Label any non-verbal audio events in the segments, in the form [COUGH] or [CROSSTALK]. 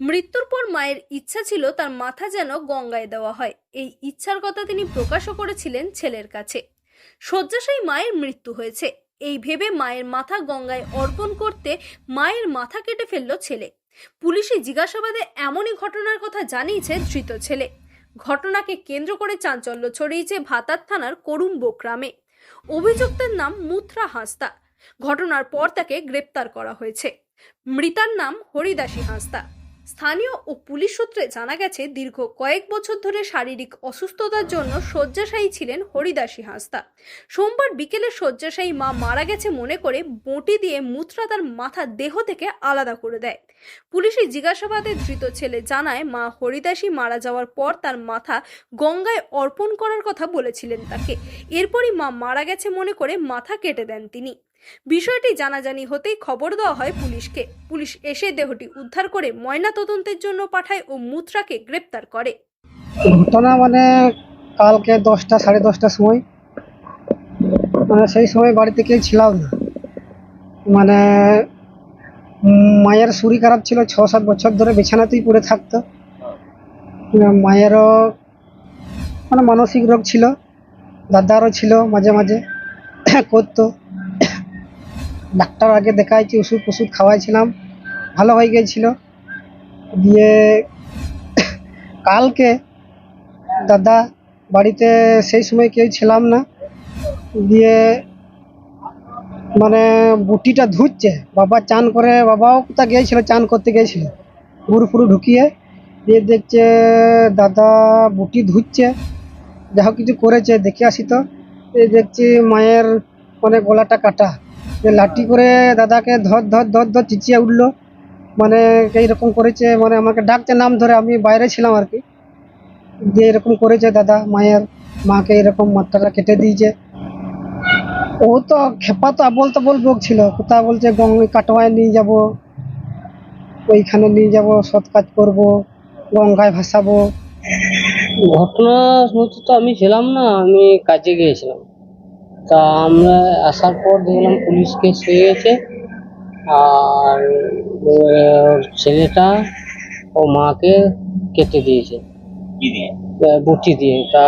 মৃত্যুর পর মায়ের ইচ্ছা ছিল তার মাথা যেন গঙ্গায় দেওয়া হয়। এই ইচ্ছার কথা তিনি প্রকাশও করেছিলেন ছেলের কাছে। শয্যাশায়ী মায়ের মৃত্যু হয়েছে। এই ভেবে মায়ের মাথা গঙ্গায় অর্পণ করতে মায়ের মাথা কেটে ফেলল ছেলে। পুলিশি জিজ্ঞাসাবাদে এমনই ঘটনার কথা জানিয়েছে ধৃত ছেলে। ঘটনাকে কেন্দ্র করে চাঞ্চল্য ছড়িয়েছে ভাতার থানার করুম্বো গ্রামে। অভিযুক্তের নাম মুথরা হাঁসদা। ঘটনার পর তাকে গ্রেপ্তার করা হয়েছে। মৃতার নাম হরিদাসী হাঁসদা। স্থানীয় ও পুলিশ সূত্রে জানা গেছে, দীর্ঘ কয়েক বছর ধরে শারীরিক অসুস্থতার জন্য শয্যাশায়ী ছিলেন হরিদাসী হাঁসদা। সোমবার বিকেলে শয্যাশায়ী মা মারা গেছে মনে করে বঁটি দিয়ে মুত্রা তার মাথা দেহ থেকে আলাদা করে দেয়। পুলিশি জিজ্ঞাসাবাদে ধৃত ছেলে জানায়, মা হরিদাসী মারা যাওয়ার পর তার মাথা গঙ্গায় অর্পণ করার কথা বলেছিলেন তাকে। এরপরই মা মারা গেছে মনে করে মাথা কেটে দেন তিনি। বিষয়টি জানাজানি হতেই খবর দেওয়া হয় পুলিশকে। পুলিশ এসে দেহটি উদ্ধার করে ময়না তদন্তের জন্য পাঠায় ও মুত্রাকে গ্রেপ্তার করে। ঘটনা মানে কালকে দশটা, সাড়ে দশটার সময়। মানে সেই সময় বাড়িতে কেউ ছিলাম না। মানে মায়ের শরীর খারাপ ছিল, ছ, সাত বছর ধরে বিছানাতেই পড়ে থাকতো। মায়েরও মানে মানসিক রোগ ছিল, দাদারও ছিল মাঝে মাঝে, [COUGHS] করতো। ডাক্তার আগে দেখাইছি, ওষুধ ওষুধ খাওয়াইছিলাম, ভালো হয়ে গিয়েছিল দিয়ে কালকে দাদা বাড়িতে সেই সময় কেউ ছিলাম না। দিয়ে মানে বুটিটা ধুচ্ছে, বাবা চান করে, বাবাও কোথা গিয়েছিল, চান করতে গিয়েছিল পুরো পুরো ঢুকিয়ে। দিয়ে দেখছে দাদা বুটি ধুচ্ছে যা কিছু করেছে, দেখে আসি তো। দেখছি মায়ের মানে গলাটা কাটা। লাঠি করে দাদাকে ধর ধর ধর ধর চিচিয়ে উঠল। মানে এইরকম করেছে মানে আমাকে ডাকতে নাম ধরে, আমি বাইরে ছিলাম আর কি। দিয়ে এরকম করেছে দাদা, মায়ের মাকে এরকম মাথাটা কেটে দিয়েছে। ও তো খেপা তো আবল তাবল লোক ছিল। কোথা বলছে গঙ্গে কাটোয়ায় নিয়ে যাব, ওইখানে নিয়ে যাব, সৎ কাজ করব, গঙ্গায় ভাসাবো। ঘটনা শুনতে তো আমি ছিলাম না, আমি কাজে গিয়েছিলাম। তা আমরা আসার পর দেখলাম পুলিশ কেস হয়ে গেছে। আর ছেলেটা ও মাকে কেটে দিয়েছে। বটি দিয়ে। তা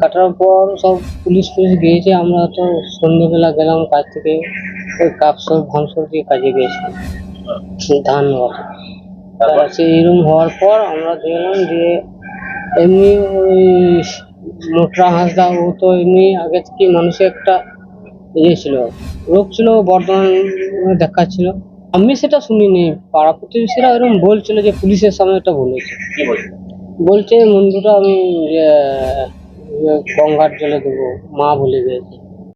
কাটার পর সব পুলিশ পুলিশ গিয়েছে। আমরা তো সন্ধ্যেবেলা গেলাম কাজ থেকে। ওই কাপসর ভাঙসর দিয়ে কাজে গিয়েছিলাম। ধান বাটা তা সেইরকম হওয়ার পর আমরা দেখলাম যে এমনি ওই মোটরা হাঁসদা ও তো এমনি আগে থেকে মানুষের একটা ইয়ে ছিল রোগ ছিল বর্ধমান দেখাচ্ছিল আমি সেটা শুনিনি। পাড়া প্রতিবেশীরা এরকম বলছিল যে পুলিশের সামনে এটা বলেছে? বলছে বন্ধুটা আমি গঙ্গার জলে দেবো মা বলে গিয়েছে